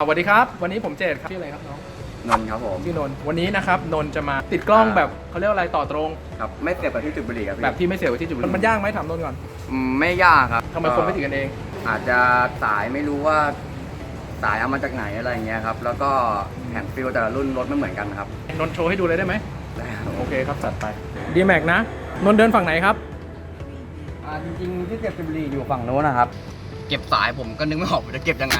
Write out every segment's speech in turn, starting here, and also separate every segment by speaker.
Speaker 1: สวัสดีครับ วันนี้ผมเจดครับชื่ออะไรครับน้อง
Speaker 2: นนท์ครับผม
Speaker 1: ชื่อนนท์วันนี้นะครับนนท์จะมาติดกล้อง
Speaker 2: อ่า
Speaker 1: แบบเขาเรียกว่าอะไรต่อตรง
Speaker 2: ครับไม่เสียบกับที่จุดบุหรี่ครับพี่
Speaker 1: แบบที่ไม่เสียบไว้ที่จุดมันมันยากไหมถามนนท์ก่อน
Speaker 2: อืมไม่ยากครับ
Speaker 1: ทำไมคนไม่ติดกันเอง
Speaker 2: อาจจะสายไม่รู้ว่าสายเอามาจากไหนอะไรอย่างเงี้ยครับ แล้วก็แผ่นฟิลแต่ละรุ่นรถไม่เหมือนกันครับ
Speaker 1: นนท์โชว์ให้ดูเลยได้ไหม
Speaker 2: ได้ครับ
Speaker 1: โอเคครับจัดไปดีแม็กนะนนท์เดินฝั่งไหนครับ
Speaker 2: อ่าจริงๆที่เสียบจุดบุหรี่อยู่ฝั่งโน้นนะครับ เก็บสายผมก็นึกไม่ออกว่าจะเก็บยังไง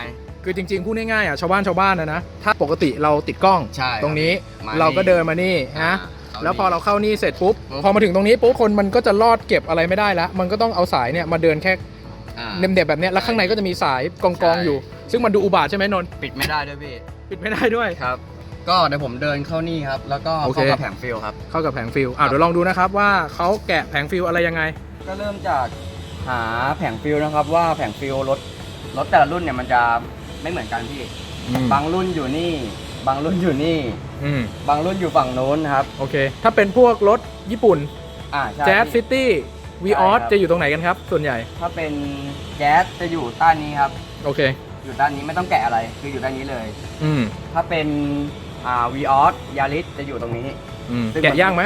Speaker 1: คือจริงๆพูดง่ายๆอะชาวบ้านชาวบ้านนะนะถ้าปกติเราติดกล้อง
Speaker 2: ใช่
Speaker 1: ตรงนี้
Speaker 2: มา
Speaker 1: เราก็เดินมานี่
Speaker 2: อ่า
Speaker 1: นะ
Speaker 2: ตอนนี้
Speaker 1: แล้วพอเราเข้านี่เสร็จปุ๊บ
Speaker 2: ปุ๊บ
Speaker 1: พอมาถึงตรงนี้ปุ๊บคนมันก็จะลอดเก็บอะไรไม่ได้แล้วมันก็ต้องเอาสายเนี่ยมาเดินแค่
Speaker 2: อ่า
Speaker 1: เด็บๆแบบเนี้ยแล้วข้างในก็จะมีสายกอง
Speaker 2: ใช่
Speaker 1: ๆอยู่ ซึ่งมันดูอุบาทใช่ไหมนนท์
Speaker 2: ปิดไม่ได้ด้วยพี่
Speaker 1: ปิดไม่ได้ด้วย
Speaker 2: ครับ ก็เดี๋ยวผมเดินเข้านี่ครับ แล้วก็
Speaker 1: โอเค
Speaker 2: เข้ากับแผงฟิลครับ
Speaker 1: เข้ากับแผงฟิลอะเดี๋ยวลองดูนะครับว่าเขาแกะแผงฟิลอะไรยังไง
Speaker 2: ก็เริ่มจากหาแผงฟิลนะครับว่าแผงฟิลรถรถแต่ละรุ่นเนี่ยมันจะ ไม่เหมือนกันพี่บางรุ่นอยู่นี่ บางรุ่นอยู่นี่
Speaker 1: อืม
Speaker 2: บางรุ่นอยู่ฝั่งโน้นครับ
Speaker 1: โอเค ถ้าเป็นพวกรถญี่ปุ่น
Speaker 2: อ่าใช่
Speaker 1: แจ๊สซิ
Speaker 2: พี่
Speaker 1: ตี้วีออส
Speaker 2: ใช่ครับ
Speaker 1: จะอยู่ตรงไหนกันครับ ส่วนใหญ่
Speaker 2: ถ้าเป็นแจ๊สจะอยู่ใต้นี้ครับ
Speaker 1: โอเค
Speaker 2: อยู่ด้านนี้ไม่ต้องแกะอะไร คืออยู่ด้านนี้เลย
Speaker 1: อืม
Speaker 2: ถ้าเป็นอ่าวีออสยาริสจะอยู่ตรงนี้
Speaker 1: อืม
Speaker 2: ซึ่ง
Speaker 1: แกะย่างไหม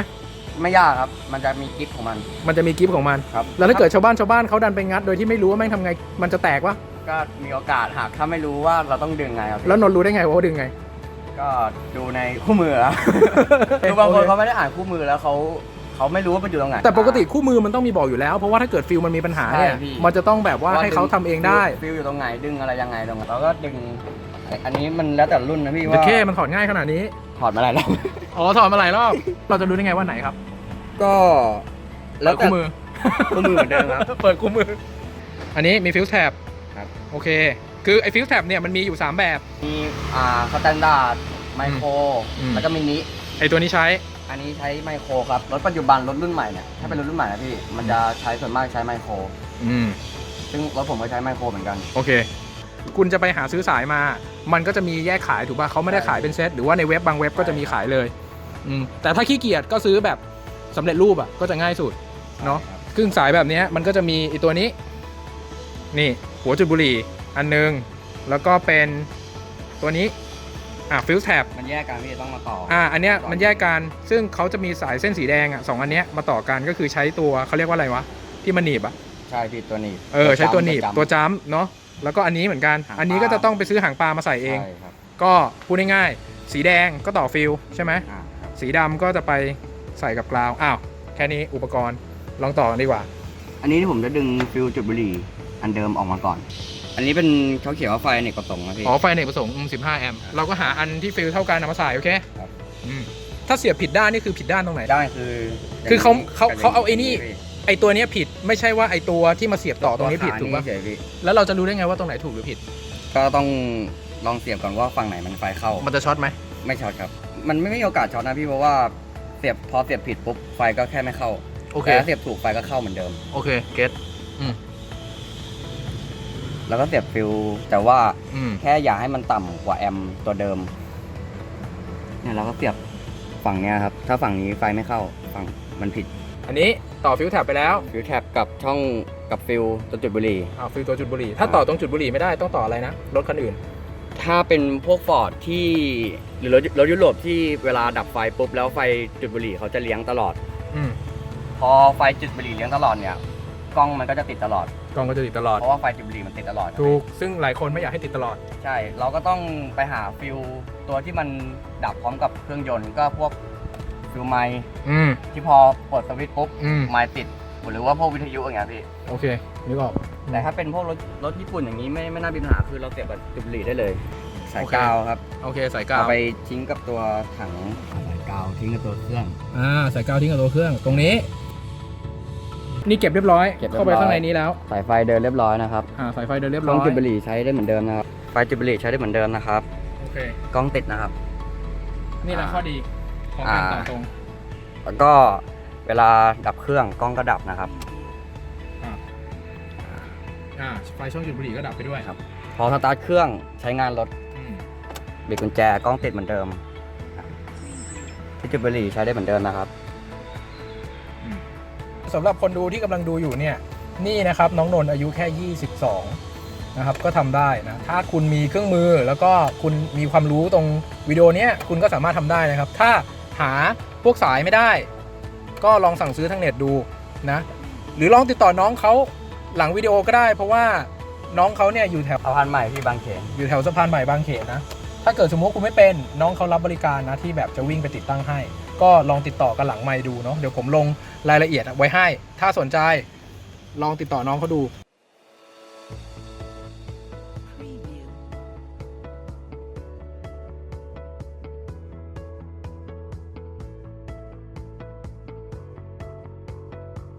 Speaker 2: ไม่ยากครับ มันจะมีกิฟของมัน
Speaker 1: มันจะมีกิฟต์ของมัน
Speaker 2: ครับ
Speaker 1: แล้วถ้าเกิดชาวบ้านชาวบ้านเขาดันไปงัด โดยที่ไม่รู้ว่าแม่งทำไง มันจะแตกวะ
Speaker 2: ก็มีโอกาสหากถ้าไม่รู้ว่าเราต้องดึงไงครับพี่
Speaker 1: แล้วนนท์รู้ได้ไงว่าเขาดึงไง
Speaker 2: ก็ดูในคู่มือครับคือบางคนเขาไม่ได้อ่านคู่มือแล้วเขาเขาไม่รู้ว่ามันอยู่ตรงไหน
Speaker 1: แต่ปกติคู่มือมันต้องมีบอกอยู่แล้ว เพราะว่าถ้าเกิดฟิลมันมีปัญหาเนี่ย
Speaker 2: ใช่พี่
Speaker 1: มันจะต้องแบบว่าให้เขาทำเองได้
Speaker 2: ฟิลอยู่ตรงไหนดึงอะไรยังไงตรงไหนเราก็ดึง อันนี้มันแล้วแต่รุ่นนะพี่
Speaker 1: แต่
Speaker 2: ว่า
Speaker 1: แค่มันถอดง่ายขนาดนี้
Speaker 2: ถอดมาหลายรอบ
Speaker 1: อ๋อถอดมาหลายรอบ เราจะรู้ได้ไงว่าไหนครับ
Speaker 2: ก็แล้วแต่
Speaker 1: เปิดคู่มือ
Speaker 2: คู่มือเหมือนเดิมครับ
Speaker 1: เปิดคู่มือ อันนี้มีฟิลแท็บ
Speaker 2: ครับ
Speaker 1: โอเค คือไอ้ฟิลแท็บเนี่ยมันมีอยู่ 3 แบบ
Speaker 2: มีอ่าสแตนดาร์ดไมโคร
Speaker 1: อืม
Speaker 2: แล้วก็มินิ
Speaker 1: ไอ้ตัวนี้ใช้
Speaker 2: อันนี้ใช้ไมโครครับรถปัจจุบันรถรุ่นใหม่เนี่ยถ้าเป็นรถรุ่นใหม่นะพี่มันจะใช้ส่วนมากใช้ไมโคร
Speaker 1: อืม
Speaker 2: ซึ่งรถผมก็ใช้ไมโครเหมือนกัน
Speaker 1: โอเค คุณจะไปหาซื้อสายมา มันก็จะมีแยกขายถูกป่ะเขาไม่ได้ขายเป็นเซต หรือว่าในเว็บบางเว็บก็จะมีขายเลย อืม แต่ถ้าขี้เกียจก็ซื้อแบบสำเร็จรูปอะ ก็จะง่ายสุด เนาะ ครึ่งสายแบบเนี้ยมันก็จะมีไอีตัวนี้ นี่ หัวจุดบุหรี่อันนึง แล้วก็เป็นตัวนี้อะฟิลแท็บ
Speaker 2: มันแยกกันพี่ต้องมาต่ออ
Speaker 1: อ่าอันเนี้ยมันแยกกันซึ่งเขาจะมีสายเส้นสีแดงอะสองอันเนี้ยมาต่อกันก็คือใช้ตัวเขาเรียกว่าอะไรวะที่มันหนีบอะ
Speaker 2: ใช่พี่ตัวหนีบ
Speaker 1: เออใช้ตัวหนีบ
Speaker 2: จำ
Speaker 1: ตัวจ้ำเนาะแล้วก็อันนี้เหมือนกัน
Speaker 2: หางปลา
Speaker 1: อันนี้ก็จะต้องไปซื้อหางปลามาใส่เอง
Speaker 2: ใช่ครับ
Speaker 1: ก็พูดง่ายๆสีแดงก็ต่อฟิลใช่ไหม
Speaker 2: อ่าครับ
Speaker 1: สีดำก็จะไปใส่กับกราว อ้าว แค่นี้อุปกรณ์ลองต่อกันดีกว่า
Speaker 2: อันนี้ที่ผมจะดึงฟิลจุดบุหรี่ อันเดิมออกมาก่อน อันนี้เป็นเขาเขียนว่าไฟอเนกประสงค์นะพี่
Speaker 1: อ๋อไฟเนกประสงค์อืม15 แอมป์เราก็หาอันที่ฟิลเท่ากันเอามาใส่โอเค
Speaker 2: ครับ
Speaker 1: อืมถ้าเสียบผิดด้านนี่คือผิดด้านตรงไหน
Speaker 2: ได้คือ
Speaker 1: คือเขาเขา
Speaker 2: ย่ง
Speaker 1: เขาเอาไอ้นี่ ไอตัวเนี้ยผิดไม่ใช่ว่าไอตัวที่มาเสียบต่อตรงนี้ผิดถูกปะ
Speaker 2: เฉยๆพี่
Speaker 1: แล้วเราจะรู้ได้ไงว่าตรงไหนถูกหรือผิด
Speaker 2: ก็ต้องลองเสียบก่อนว่าฝั่งไหนมันไฟเข้า
Speaker 1: มันจะช็อตไหม
Speaker 2: ไม่ช็อตครับ มันไม่มีโอกาสช็อตนะพี่เพราะว่าเสียบพอเสียบผิดปุ๊บไฟก็แค่ไม่เข้า
Speaker 1: โอเค
Speaker 2: แต่ถ้าเสียบถูกไฟก็เข้าเหมือนเดิม
Speaker 1: โอเค เก็ต
Speaker 2: แล้วก็เสียบฟิลแต่ว่า
Speaker 1: อืม
Speaker 2: แค่อย่าให้มันต่ำกว่าแอมป์ตัวเดิม เนี่ยเราก็เสียบฝั่งเนี้ยครับ ถ้าฝั่งนี้ไฟไม่เข้าฝั่งมันผิด
Speaker 1: อันนี้ต่อฟิลแท็บไปแล้ว
Speaker 2: ฟิลแท็บกับช่องกับฟิลตัวจุดบุหรี่
Speaker 1: อ้าวฟิลตัวจุดบุหรี่ ถ้าต่อตรงจุดบุหรี่ไม่ได้ต้องต่ออะไรนะ รถคันอื่น
Speaker 2: ถ้าเป็นพวกฟอร์ดที่หรือรถรถยุโรปที่เวลาดับไฟปุ๊บแล้วไฟจุดบุหรี่เขาจะเลี้ยงตลอด
Speaker 1: อืม
Speaker 2: พอไฟจุดบุหรี่เลี้ยงตลอดเนี่ย กล้องมันก็จะติดตลอด
Speaker 1: กล้องก็จะติดตลอด
Speaker 2: เพราะว่าไฟจุดบุหรี่มันติดตลอด
Speaker 1: ถูกซึ่งหลายคนไม่อยากให้ติดตลอด
Speaker 2: ใช่ เราก็ต้องไปหาฟิลตัวที่มันดับพร้อมกับเครื่องยนต์ก็พวกฟิลไมค์
Speaker 1: อืม
Speaker 2: ที่พอเปิดสวิตช์ปุ๊บ
Speaker 1: อืม
Speaker 2: ไมค์ติด หรือว่าพวกวิทยุอย่างเงี้ยพี่
Speaker 1: โอเคนึกออก
Speaker 2: แต่ถ้าเป็นพวกรถรถญี่ปุ่นอย่างนี้ไม่ไม่น่ามีปัญหาคือเราเสียบกับจุดบุหรี่ได้เลย สาย
Speaker 1: โอเค
Speaker 2: กาวครับ
Speaker 1: โอเคสายกา
Speaker 2: เอา
Speaker 1: ว
Speaker 2: ไปทิ้งกับตัวถังสายกาวทิ้งกับตัวเครื่อง
Speaker 1: อ่าสายกาวทิ้งกับตัวเครื่อง ตรงนี้ นี่เก็บเรียบร้อย
Speaker 2: เก็บเรียบร้อย
Speaker 1: เข้าไปข้างในนี้แล้ว
Speaker 2: สายไฟเดินเรียบร้อยนะครับ
Speaker 1: อ่าสายไฟเดินเรียบ
Speaker 2: ก
Speaker 1: ร้
Speaker 2: ล้
Speaker 1: อ
Speaker 2: อง
Speaker 1: ย
Speaker 2: จุดบุหรี่ใช้ได้เหมือนเดิมนะครับไฟจุดบุหรี่ใช้ได้เหมือนเดิมนะครับ
Speaker 1: โอเค
Speaker 2: กล้องติดนะครับ
Speaker 1: นี่แหละ
Speaker 2: อ่า
Speaker 1: ข้อดีของการต่อตรง
Speaker 2: แล้วก็เวลาดับเครื่องกล้องก็ดับนะครับ
Speaker 1: อ่าไฟช่องจุดบุหรี่ก็ดับไปด้วย
Speaker 2: ครับ พอสตาร์ทเครื่องใช้งานรถ
Speaker 1: อืม
Speaker 2: บิดกุญแจกล้องติดเหมือนเดิมที่จุดบุหรี่ใช้ได้เหมือนเดิมนะครับ
Speaker 1: สำหรับคนดูที่กำลังดูอยู่เนี่ยนี่นะครับน้องนนท์อายุแค่ 22 นะครับก็ทำได้นะถ้าคุณมีเครื่องมือแล้วก็คุณมีความรู้ตรงวิดีโอเนี้ยคุณก็สามารถทำได้นะครับ ถ้าหาพวกสายไม่ได้ ก็ลองสั่งซื้อทางเน็ตดูนะหรือลองติดต่อน้องเขาหลังวิดีโอก็ได้ เพราะว่าน้องเขาเนี่ยอยู่แถว
Speaker 2: สะพานใหม่พี่บางเขน
Speaker 1: อยู่แถวสะพานใหม่บางเขนนะถ้าเกิดสมมติว่าคุณไม่เป็นน้องเขารับบริการนะที่แบบจะวิ่งไปติดตั้งให้ ก็ลองติดต่อกันหลังไมค์ดูเนาะเดี๋ยวผมลงรายละเอียดไว้ให้ ถ้าสนใจลองติดต่อน้องเขาดู